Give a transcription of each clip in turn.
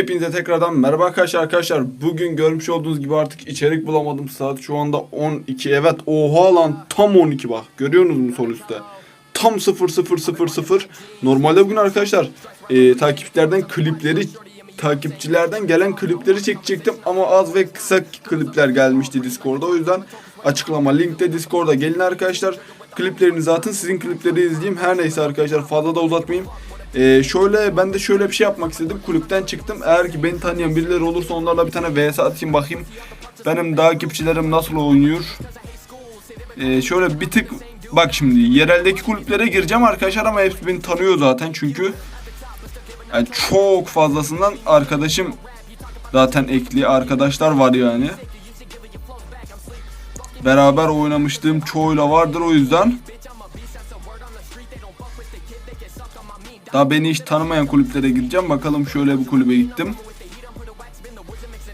Hepinize tekrardan merhaba arkadaşlar arkadaşlar. Bugün görmüş olduğunuz gibi artık içerik bulamadım. Saat şu anda 12. Evet oha lan tam 12 bak. Görüyorsunuz mu sol üstte? Tam 0000. Normalde bugün arkadaşlar e, takipçilerden klipleri takipçilerden gelen klipleri çekecektim ama az ve kısa klipler gelmişti Discord'da. O yüzden açıklama linkte Discord'a gelin arkadaşlar. Kliplerinizi atın sizin klipleri izleyeyim. Her neyse arkadaşlar fazla da uzatmayayım. Ee, şöyle ben de şöyle bir şey yapmak istedim. Kulüpten çıktım. Eğer ki beni tanıyan birileri olursa onlarla bir tane vs atayım bakayım. Benim takipçilerim nasıl oynuyor. Ee, şöyle bir tık bak şimdi yereldeki kulüplere gireceğim arkadaşlar ama hepsi beni tanıyor zaten çünkü yani çok fazlasından arkadaşım zaten ekli arkadaşlar var yani. Beraber oynamıştım çoğuyla vardır o yüzden. Daha beni hiç tanımayan kulüplere gideceğim. Bakalım şöyle bir kulübe gittim.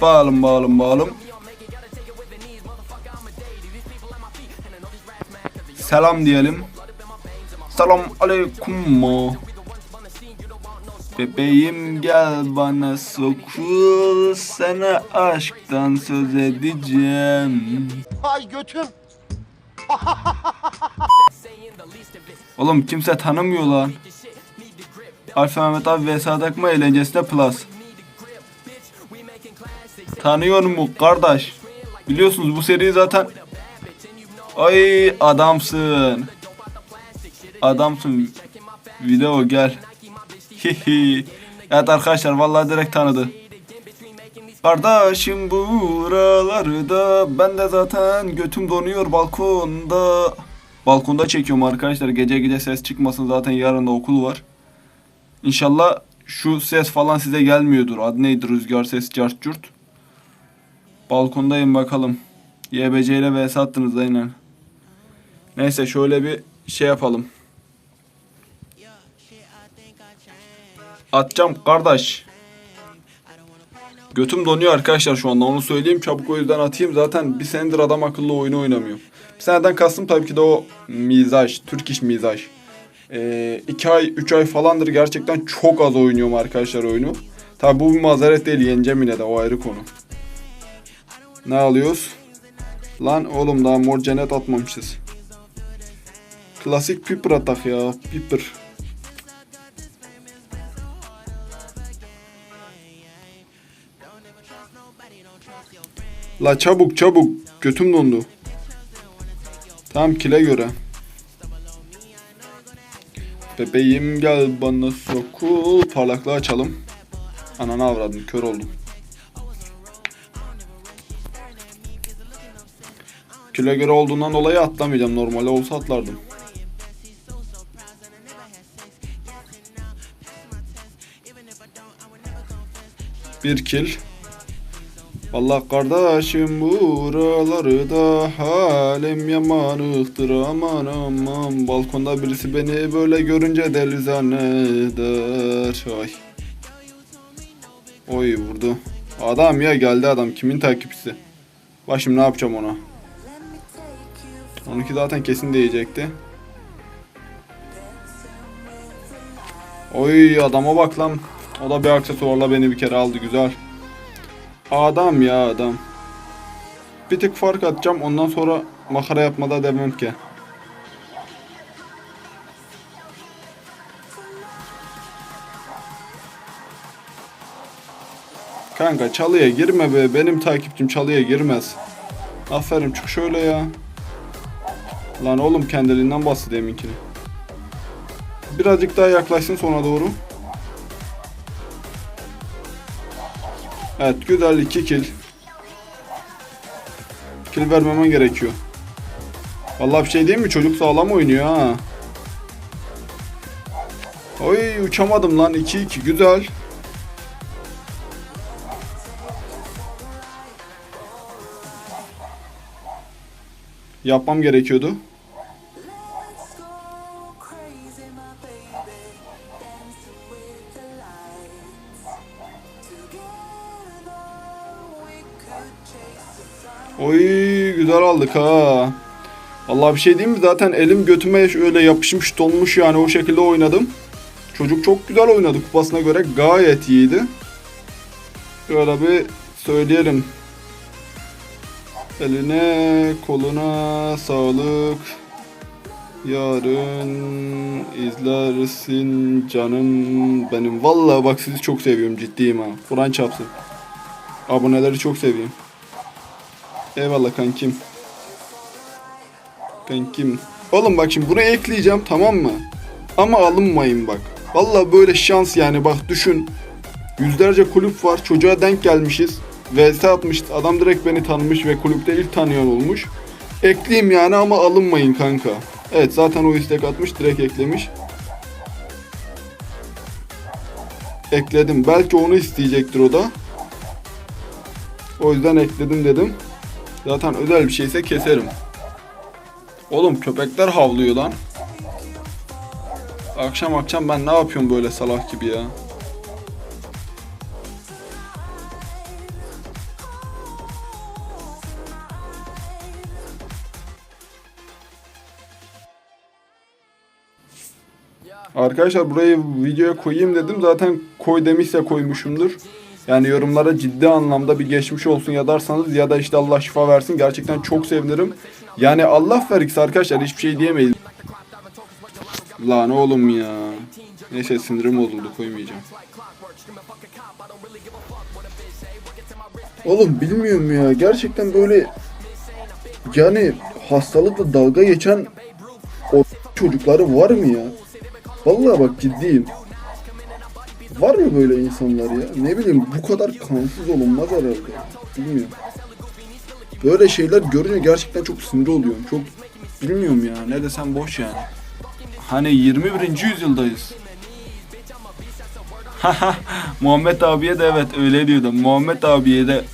Bağalım bağalım bağalım. Selam diyelim. Selam aleyküm. Bebeğim gel bana sokul sana aşktan söz edeceğim. Ay götüm. Oğlum kimse tanımıyor lan. Alfa Mehmet abi ve Sadıkma eğlencesine plus. Tanıyor mu kardeş? Biliyorsunuz bu seri zaten Ay adamsın. Adamsın. Video gel. Hihi. evet arkadaşlar vallahi direkt tanıdı. Kardeşim buralarda ben de zaten götüm donuyor balkonda. Balkonda çekiyorum arkadaşlar. Gece gece ses çıkmasın zaten yarın da okul var. İnşallah şu ses falan size gelmiyordur. Adı neydi rüzgar ses cart curt. Balkondayım bakalım. YBC ile vs attınız aynen. Neyse şöyle bir şey yapalım. Atacağım kardeş. Götüm donuyor arkadaşlar şu anda onu söyleyeyim çabuk o yüzden atayım. Zaten bir senedir adam akıllı oyunu oynamıyorum. Bir seneden kastım tabii ki de o mizaj, Türk iş mizaj. 2 ay 3 ay falandır gerçekten çok az oynuyorum arkadaşlar oyunu. Tabi bu bir mazeret değil yeneceğim yine de o ayrı konu. Ne alıyoruz? Lan oğlum daha mor cennet atmamışız. Klasik Piper atak ya Piper. La çabuk çabuk götüm dondu. Tamam kile göre. Bebeğim gel bana sokul. Parlaklığı açalım. Ananı avradım kör oldum. Kilo göre olduğundan dolayı atlamayacağım. Normalde olsa atlardım. Bir kill. Vallahi kardeşim buraları da halim yamanıktır aman aman. Balkonda birisi beni böyle görünce deli zanneder. Ay. Oy vurdu. Adam ya geldi adam. Kimin takipçisi? Bak şimdi ne yapacağım ona? Onunki zaten kesin diyecekti. Oy adama bak lan. O da bir aksesuarla beni bir kere aldı. Güzel Adam ya adam. Bir tık fark atacağım ondan sonra makara yapmada demem ki. Kanka çalıya girme be. Benim takipçim çalıya girmez. Aferin çık şöyle ya. Lan oğlum kendiliğinden bastı deminkini. Birazcık daha yaklaşsın sona doğru. Evet güzel 2 kill. Kill vermemen gerekiyor. Vallahi bir şey değil mi? Çocuk sağlam oynuyor ha. Oy uçamadım lan 2-2 güzel. Yapmam gerekiyordu. Güzel aldık ha. Vallahi bir şey diyeyim mi? Zaten elim götüme şöyle yapışmış donmuş yani o şekilde oynadım. Çocuk çok güzel oynadı kupasına göre gayet iyiydi. Şöyle bir söyleyelim. Eline koluna sağlık. Yarın izlersin canım benim. Vallahi bak sizi çok seviyorum ciddiyim ha. Kur'an çapsın. Aboneleri çok seviyorum. Eyvallah kankim. Kankim. Oğlum bak şimdi buraya ekleyeceğim tamam mı? Ama alınmayın bak. Vallahi böyle şans yani bak düşün. Yüzlerce kulüp var. Çocuğa denk gelmişiz. VS atmış. Adam direkt beni tanımış ve kulüpte ilk tanıyan olmuş. Ekleyeyim yani ama alınmayın kanka. Evet zaten o istek atmış direkt eklemiş. Ekledim. Belki onu isteyecektir o da. O yüzden ekledim dedim. Zaten özel bir şeyse keserim. Oğlum köpekler havlıyor lan. Akşam akşam ben ne yapıyorum böyle salak gibi ya. Arkadaşlar burayı videoya koyayım dedim. Zaten koy demişse koymuşumdur. Yani yorumlara ciddi anlamda bir geçmiş olsun yazarsanız ya da işte Allah şifa versin gerçekten çok sevinirim. Yani Allah vergisi arkadaşlar hiçbir şey diyemeyiz. Lan oğlum ya. Neyse sinirim bozuldu koymayacağım. Oğlum bilmiyorum ya gerçekten böyle yani hastalıkla dalga geçen o çocukları var mı ya? Vallahi bak ciddiyim. Var mı böyle insanlar ya? Ne bileyim bu kadar kansız olunmaz herhalde. Bilmiyorum. Böyle şeyler görünce gerçekten çok sinir oluyorum. Çok bilmiyorum ya. Ne desem boş yani. Hani 21. yüzyıldayız. Muhammed abiye de evet öyle diyordum. Muhammed abiye de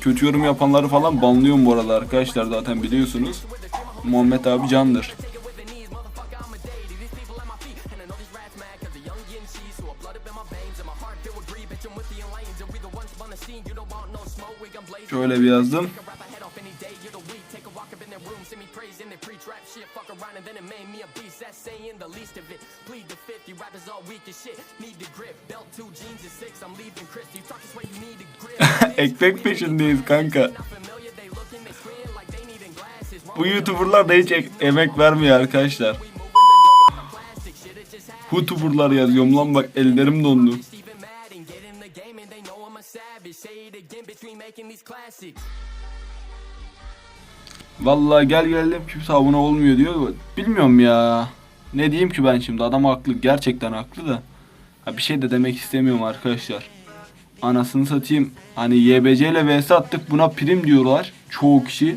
kötü yorum yapanları falan banlıyorum bu arada arkadaşlar zaten biliyorsunuz. Muhammed abi candır. Şöyle bir yazdım. Ekmek peşindeyiz kanka. Bu YouTuber'lar da hiç ek- emek vermiyor arkadaşlar. YouTuber'lar yazıyorum lan bak ellerim dondu. Vallahi gel geldim kimse abone olmuyor diyor. Bilmiyorum ya. Ne diyeyim ki ben şimdi adam haklı gerçekten haklı da. Ha, bir şey de demek istemiyorum arkadaşlar. Anasını satayım. Hani YBC ile vs attık buna prim diyorlar çoğu kişi.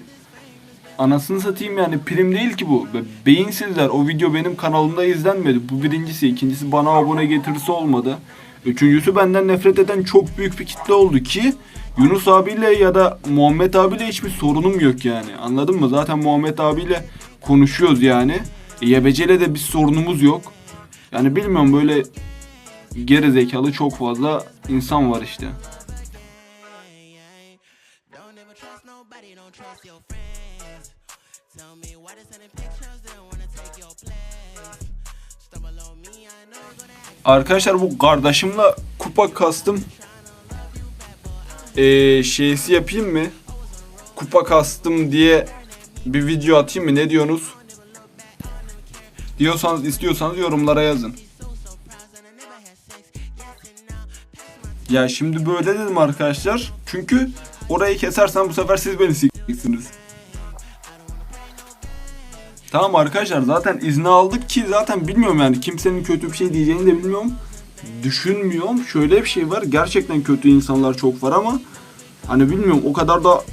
Anasını satayım yani prim değil ki bu. Be- Beyinsizler. O video benim kanalımda izlenmedi. Bu birincisi. ikincisi bana abone getirisi olmadı. Üçüncüsü benden nefret eden çok büyük bir kitle oldu ki Yunus abiyle ya da Muhammed abiyle hiçbir sorunum yok yani. Anladın mı? Zaten Muhammed abiyle konuşuyoruz yani. E, YBC'yle de bir sorunumuz yok. Yani bilmiyorum böyle geri zekalı çok fazla insan var işte. Arkadaşlar bu kardeşimle kupa kastım. Ee, şeysi yapayım mı? Kupa kastım diye bir video atayım mı? Ne diyorsunuz? Diyorsanız istiyorsanız yorumlara yazın. Ya şimdi böyle dedim arkadaşlar. Çünkü orayı kesersen bu sefer siz beni s**eceksiniz. Tamam arkadaşlar zaten izni aldık ki zaten bilmiyorum yani kimsenin kötü bir şey diyeceğini de bilmiyorum. Düşünmüyorum. Şöyle bir şey var. Gerçekten kötü insanlar çok var ama hani bilmiyorum o kadar da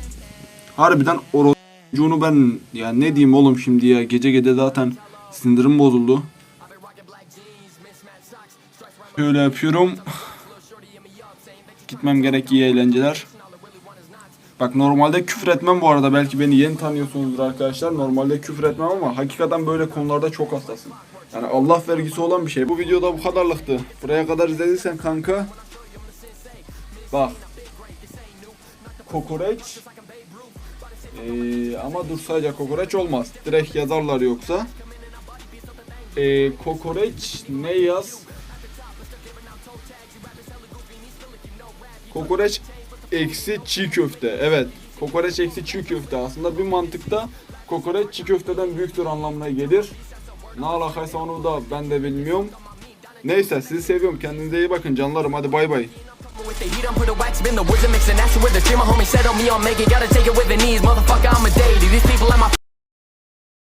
harbiden orucunu ben ya ne diyeyim oğlum şimdi ya gece gece zaten sinirim bozuldu. Şöyle yapıyorum. Gitmem gerek iyi eğlenceler. Bak normalde küfür etmem bu arada. Belki beni yeni tanıyorsunuzdur arkadaşlar. Normalde küfür etmem ama hakikaten böyle konularda çok hassasım. Yani Allah vergisi olan bir şey. Bu videoda bu kadarlıktı. Buraya kadar izlediysen kanka. Bak. Kokoreç. Ee, ama dur sadece kokoreç olmaz. Direkt yazarlar yoksa. Ee, kokoreç ne yaz? Kokoreç eksi çiğ köfte. Evet. Kokoreç eksi çiğ köfte. Aslında bir mantıkta kokoreç çiğ köfteden büyüktür anlamına gelir. Ne alakaysa onu da ben de bilmiyorum. Neyse sizi seviyorum. Kendinize iyi bakın canlarım. Hadi bay bay. With the heat, I'm put a wax spin the woods and mix and action with the dream. My homie said on me, I'll make it. Gotta take it with the knees, motherfucker. I'm a deity. These people at my